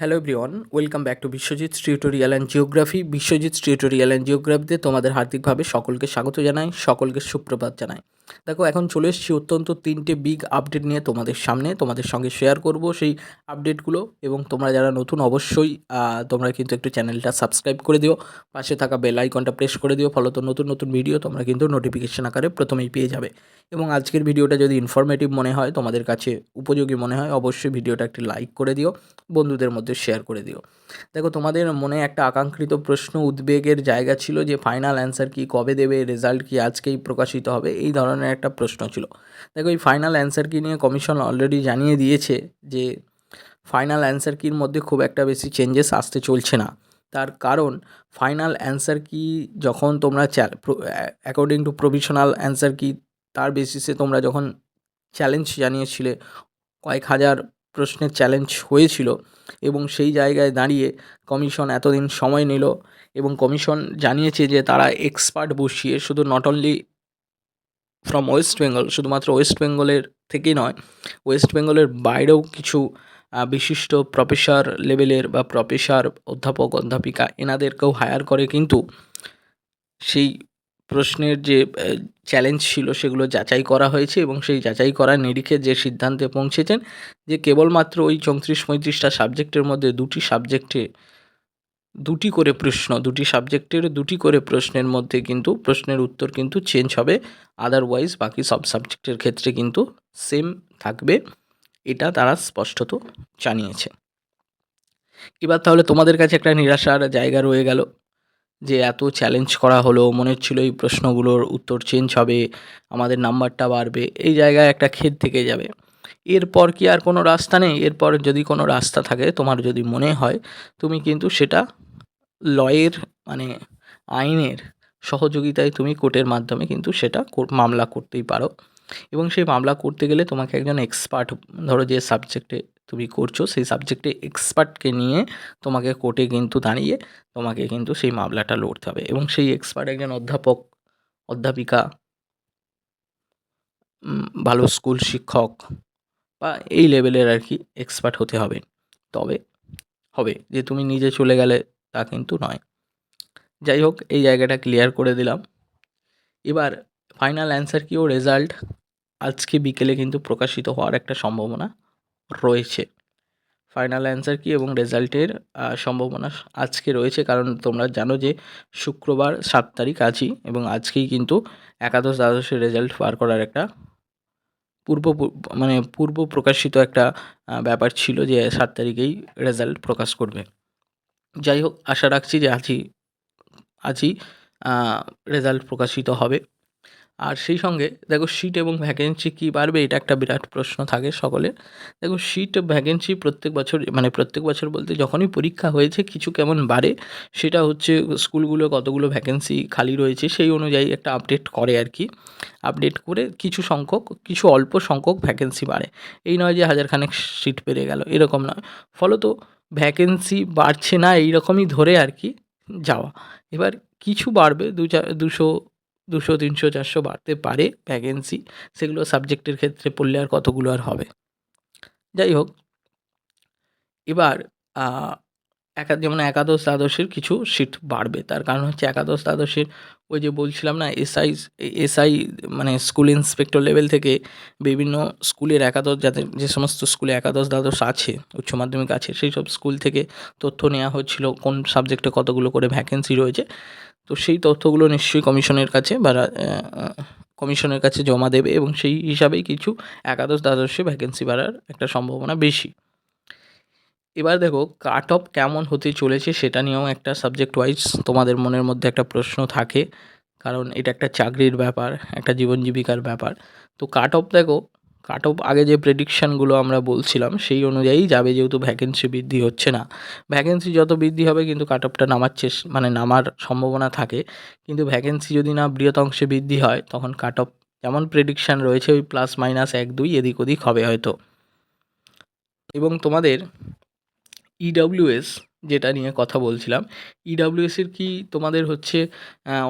Hello everyone welcome back to Biswajit tutorial and geography Biswajit tutorial and জিওগ্রাফিতে তোমাদের হার্দিকভাবে সকলকে স্বাগত জানাই, সকলকে সুপ্রভাত জানাই। দেখো, এখন চলে এসেছি অত্যন্ত তিনটে বিগ আপডেট নিয়ে তোমাদের সামনে। তোমাদের সঙ্গে শেয়ার করব সেই আপডেটগুলো এবং তোমরা যারা নতুন অবশ্যই তোমরা কিন্তু একটু চ্যানেলটা সাবস্ক্রাইব করে দিও। পাশে থাকা বেল আইকনটা প্রেস করে দিও। ফলত নতুন নতুন ভিডিও তোমরা কিন্তু নোটিফিকেশন আকারে প্রথমেই পেয়ে যাবে। এবং আজকের ভিডিওটা যদি ইনফরমেটিভ মনে হয়, তোমাদের কাছে উপযোগী মনে হয়, অবশ্যই ভিডিওটা একটি লাইক করে দিও। বন্ধুদের মধ্যে শেয়ার করে দিও। দেখো, তোমাদের মনে একটা আকাঙ্ক্ষিত প্রশ্ন উদ্বেগের জায়গা ছিল যে ফাইনাল অ্যান্সার কি, কবে দেবে রেজাল্ট কি, আজকেই প্রকাশিত হবে? এই ধরনের একটা প্রশ্ন ছিল। দেখো, এই ফাইনাল অ্যান্সার কি নিয়ে কমিশন অলরেডি জানিয়ে দিয়েছে যে ফাইনাল অ্যান্সার কির মধ্যে খুব একটা বেশি চেঞ্জেস আসতে চলছে না। তার কারণ ফাইনাল অ্যান্সার কি যখন তোমরা অ্যাকর্ডিং টু প্রভিশনাল অ্যান্সার কি, তার বেসিসে তোমরা যখন চ্যালেঞ্জ জানিয়েছিলে, কয়েক হাজার প্রশ্নের চ্যালেঞ্জ হয়েছিল এবং সেই জায়গায় দাঁড়িয়ে কমিশন এতদিন সময় নিল এবং কমিশন জানিয়েছে যে তারা এক্সপার্ট বসিয়ে শুধু not only from West Bengal শুধুমাত্র ওয়েস্ট বেঙ্গলের থেকেই নয় ওয়েস্ট বেঙ্গলের বাইরেও কিছু বিশিষ্ট প্রফেসর লেভেলের বা প্রফেসর অধ্যাপক, অধ্যাপিকা এনাদেরকেও হায়ার করে কিন্তু সেই প্রশ্নের যে চ্যালেঞ্জ ছিল সেগুলো যাচাই করা হয়েছে এবং সেই যাচাই করার নিরিখে যে সিদ্ধান্তে পৌঁছেছেন যে কেবলমাত্র ওই চৌত্রিশ পঁয়ত্রিশটা সাবজেক্টের মধ্যে দুটি সাবজেক্টে দুটি করে প্রশ্ন, দুটি সাবজেক্টের দুটি করে প্রশ্নের মধ্যে কিন্তু প্রশ্নের উত্তর কিন্তু চেঞ্জ হবে। আদারওয়াইজ বাকি সব সাবজেক্টের ক্ষেত্রে কিন্তু সেম থাকবে। এটা তারা স্পষ্টত জানিয়েছে। এবার তাহলে তোমাদের কাছে একটা নিরাশার জায়গা রয়ে গেল। যে এত চ্যালেঞ্জ করা হলো, মনে হচ্ছিল এই প্রশ্নগুলোর উত্তর চেঞ্জ হবে, আমাদের নাম্বারটা বাড়বে, এই জায়গায় একটা খেদ থেকে যাবে। এরপর কি আর কোনো রাস্তা নেই? এরপর যদি কোনো রাস্তা থাকে, তোমার যদি মনে হয়, তুমি কিন্তু সেটা লয়ের মানে আইনের সহযোগিতায় তুমি কোর্টের মাধ্যমে কিন্তু সেটা মামলা করতেই পারো। এবং সেই মামলা করতে গেলে তোমাকে একজন এক্সপার্ট ধরো যে সাবজেক্টে তুমি করছ, সেই সাবজেক্টে এক্সপার্টকে নিয়ে তোমাকে কোর্টে কিন্তু দাঁড়িয়ে তোমাকে কিন্তু সেই মামলাটা লড়তে হবে। এবং সেই এক্সপার্ট একজন অধ্যাপক, অধ্যাপিকা ভালো স্কুল শিক্ষক বা এই লেভেলের আর কি এক্সপার্ট হতে হবে। তবে হবে যে তুমি নিজে চলে গেলে তা কিন্তু নয়। যাই হোক, এই জায়গাটা ক্লিয়ার করে দিলাম। এবার ফাইনাল অ্যান্সার কি ও রেজাল্ট আজকে বিকেলে কিন্তু প্রকাশিত হওয়ার একটা সম্ভাবনা রয়েছে। ফাইনাল অ্যান্সার কি এবং রেজাল্টের সম্ভাবনা আজকে রয়েছে? কারণ তোমরা জানো যে শুক্রবার সাত তারিখ আজই এবং আজকেই কিন্তু একাদশ দ্বাদশের রেজাল্ট বার করার একটা পূর্ব মানে পূর্ব প্রকাশিত একটা ব্যাপার ছিল যে সাত তারিখেই রেজাল্ট প্রকাশ করবে। যাই হোক, আশা রাখছি যে আজই আজই রেজাল্ট প্রকাশিত হবে। আর সেই সঙ্গে দেখো সিট এবং ভ্যাকেন্সি কী বাড়বে এটা একটা বিরাট প্রশ্ন থাকে সকলের। দেখো সিট ভ্যাকেন্সি প্রত্যেক বছর মানে প্রত্যেক বছর বলতে যখনই পরীক্ষা হয়েছে কিছু কেমন বাড়ে সেটা হচ্ছে স্কুলগুলো কতগুলো ভ্যাকেন্সি খালি রয়েছে সেই অনুযায়ী একটা আপডেট করে আর কি। আপডেট করে কিছু সংখ্যক, কিছু অল্প সংখ্যক ভ্যাকেন্সি বাড়ে। এই নয় যে হাজারখানেক সিট পেরে গেল, এরকম নয়। ফলত ভ্যাকেন্সি বাড়ছে না এই রকমই ধরে আর কি যাওয়া। এবার কিছু বাড়বে, দু চার দুশো দুশো, তিনশো, চারশো বাড়তে পারে ভ্যাকেন্সি সেগুলো সাবজেক্টের ক্ষেত্রে পড়লে আর কতগুলো আর হবে? যাই হোক, এবার একা, যেমন একাদশ দ্বাদশের কিছু সিট বাড়বে, তার কারণ হচ্ছে একাদশ দ্বাদশের ওই যে বলছিলাম না এসআই এসআই মানে স্কুল ইন্সপেক্টর লেভেল থেকে বিভিন্ন স্কুলের একাদশ, যাদের যে সমস্ত স্কুলে একাদশ দ্বাদশ আছে, উচ্চ মাধ্যমিক আছে, সেই সব স্কুল থেকে তথ্য নেওয়া হচ্ছিল কোন সাবজেক্টে কতগুলো করে ভ্যাকেন্সি রয়েছে। তো সেই তথ্যগুলো নিশ্চয়ই কমিশনের কাছে বা কমিশনের কাছে জমা দেবে এবং সেই হিসাবেই কিছু একাদশ দ্বাদশে ভ্যাকেন্সি বাড়ার একটা সম্ভাবনা বেশি। এবার দেখো কাট অফ কেমন হতে চলেছে সেটা নিয়েও একটা সাবজেক্ট ওয়াইজ তোমাদের মনের মধ্যে একটা প্রশ্ন থাকে। কারণ এটা একটা চাকরির ব্যাপার, একটা জীবন জীবিকার ব্যাপার। তো কাট অফ দেখো কাট অফ আগে যে প্রেডিকশানগুলো আমরা বলছিলাম, সেই অনুযায়ী যাবে যেহেতু ভ্যাকেন্সি বৃদ্ধি হচ্ছে না। ভ্যাকেন্সি যত বৃদ্ধি হবে কিন্তু কাট অফটা নামার চেস মানে নামার সম্ভাবনা থাকে। কিন্তু ভ্যাকেন্সি যদি না বৃহৎ অংশে বৃদ্ধি হয়, তখন কাট অফ যেমন প্রেডিকশান রয়েছে, ওই প্লাস মাইনাস এক দুই এদিক ওদিক হবে হয়তো। এবং তোমাদের ইডাব্লিউএস যেটা নিয়ে কথা বলছিলাম। ইডাব্লিউএসের কি তোমাদের হচ্ছে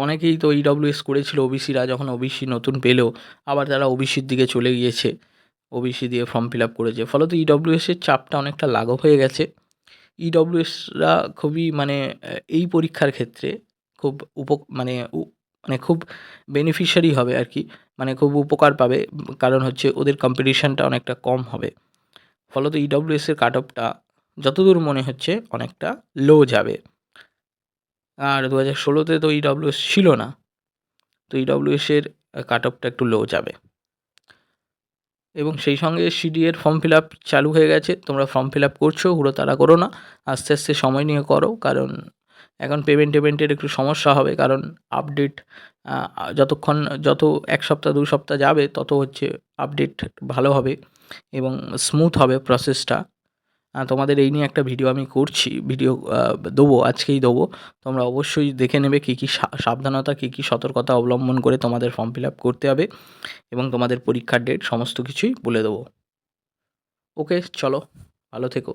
অনেকেই তো ইডাব্লিউএস করেছিল ওবিসিরা যখন ওবিসি নতুন পেল, আবার তারা ওবিসির দিকে চলে গিয়েছে ওবিসি দিয়ে ফর্ম ফিল আপ করেছে। ফলত ইডব্লিউএসের চাপটা অনেকটা লাঘব হয়ে গেছে। ইডব্লিউএসরা খুবই মানে এই পরীক্ষার ক্ষেত্রে খুব উপ মানে মানে খুব বেনিফিশিয়ারি হবে আর কি। মানে খুব উপকার পাবে, কারণ হচ্ছে ওদের কম্পিটিশানটা অনেকটা কম হবে। ফলত ইডব্লিউএসের কাট অফটা যতদূর মনে হচ্ছে অনেকটা লো যাবে। আর দু হাজার ষোলোতে তো ইডব্লিউএস ছিল না, তো ইডব্লিউএসের কাট অফটা একটু লো যাবে। এবং সেই সঙ্গে সিডি এর ফর্ম ফিল আপ চালু হয়ে গেছে, তোমরা ফর্ম ফিল আপ করছ, হুড়োতাড়া করো না, আস্তে আস্তে সময় নিয়ে করো, কারণ এখন পেমেন্ট টেমেন্টের একটু সমস্যা হবে, কারণ আপডেট যতক্ষণ, যত এক সপ্তাহ, দু সপ্তাহ যাবে, তত হচ্ছে আপডেট ভালো হবে এবং স্মুথ হবে প্রসেসটা তোমাদের এই নিয়ে একটা ভিডিও আমি করছি ভিডিও দেবো, আজকেই দেবো। তোমরা অবশ্যই দেখে নেবে কী কী সাবধানতা, কী কী সতর্কতা অবলম্বন করে তোমাদের ফর্ম ফিল আপ করতে হবে এবং তোমাদের পরীক্ষার ডেট সমস্ত কিছুই বলে দেবো। ওকে চলো, ভালো থেকো।